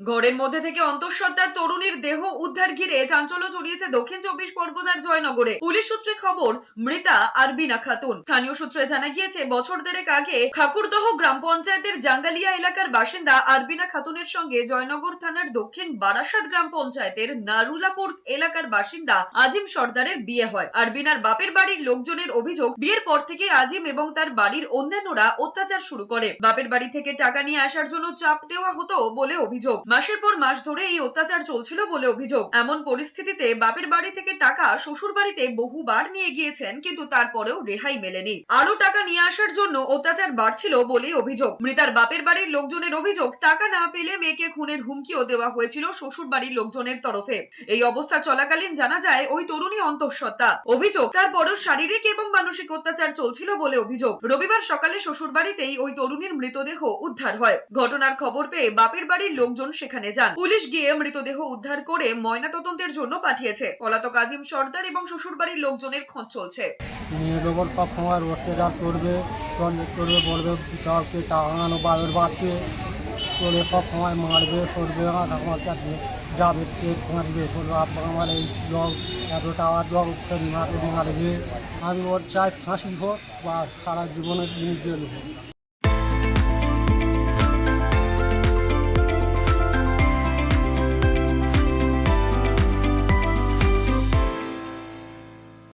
ঘরের মধ্যে থেকে অন্তঃসত্ত্বার তরুণীর দেহ উদ্ধার ঘিরে চাঞ্চল্য ছড়িয়েছে দক্ষিণ চব্বিশ পরগনার জয়নগরে। পুলিশ সূত্রে খবর, মৃতা আরবিনা খাতুন। স্থানীয় সূত্রে জানা গিয়েছে, বছর দেড়েক আগে ঠাকুরদহ গ্রাম পঞ্চায়েতের জাঙ্গালিয়া এলাকার বাসিন্দা আরবিনা খাতুনের সঙ্গে জয়নগর থানার দক্ষিণ বারাসাত গ্রাম পঞ্চায়েতের নারুলাপুর এলাকার বাসিন্দা আজিম সর্দারের বিয়ে হয়। আরবিনার বাপের বাড়ির লোকজনের অভিযোগ, বিয়ের পর থেকে আজিম এবং তার বাড়ির অন্যান্যরা অত্যাচার শুরু করে। বাপের বাড়ি থেকে টাকা নিয়ে আসার জন্য চাপ দেওয়া হতো বলে অভিযোগ। মাসের পর মাস ধরে এই অত্যাচার চলছিল বলে অভিযোগ। এমন পরিস্থিতিতে বাপের বাড়ি থেকে টাকা শ্বশুর বাড়িতে বহুবার নিয়ে গিয়েছেন, কিন্তু তারপরেও রেহাই মেলেনি। আরও টাকা নিয়ে আসার জন্য অত্যাচার বাড়ছিল বলেই অভিযোগ। মৃতার বাপের বাড়ির লোকজনের অভিযোগ, টাকা না পেলে মেয়েকে খুনের হুমকিও দেওয়া হয়েছিল শ্বশুর বাড়ির লোকজনের তরফে। এই অবস্থা চলাকালীন জানা যায়, ওই তরুণী অন্তঃসত্ত্বা। অভিযোগ, তারপরও শারীরিক এবং মানসিক অত্যাচার চলছিল বলে অভিযোগ। রবিবার সকালে শ্বশুর বাড়িতেই ওই তরুণীর মৃতদেহ উদ্ধার হয়। ঘটনার খবর পেয়ে বাপের বাড়ির লোকজন সেখানে যান। পুলিশ গিয়ে মৃতদেহ উদ্ধার করে ময়নাতদন্তের জন্য পাঠিয়েছে। পলাতক আজিম সর্দার এবং শ্বশুর বাড়ির লোকজনের খোঁজ চলছে। মেয়ের ওপর সবসময় করবে করবে, বলবে টাঙানো বাবের বাচ্চে করে সময় মারবে করবে যাবে মারবে করবে আপা আমার এই জগ এত টাকা জগ মারবে মারবে আমি ওর চাই ফাঁসি হোক বা সারা জীবনের জিনিস জেল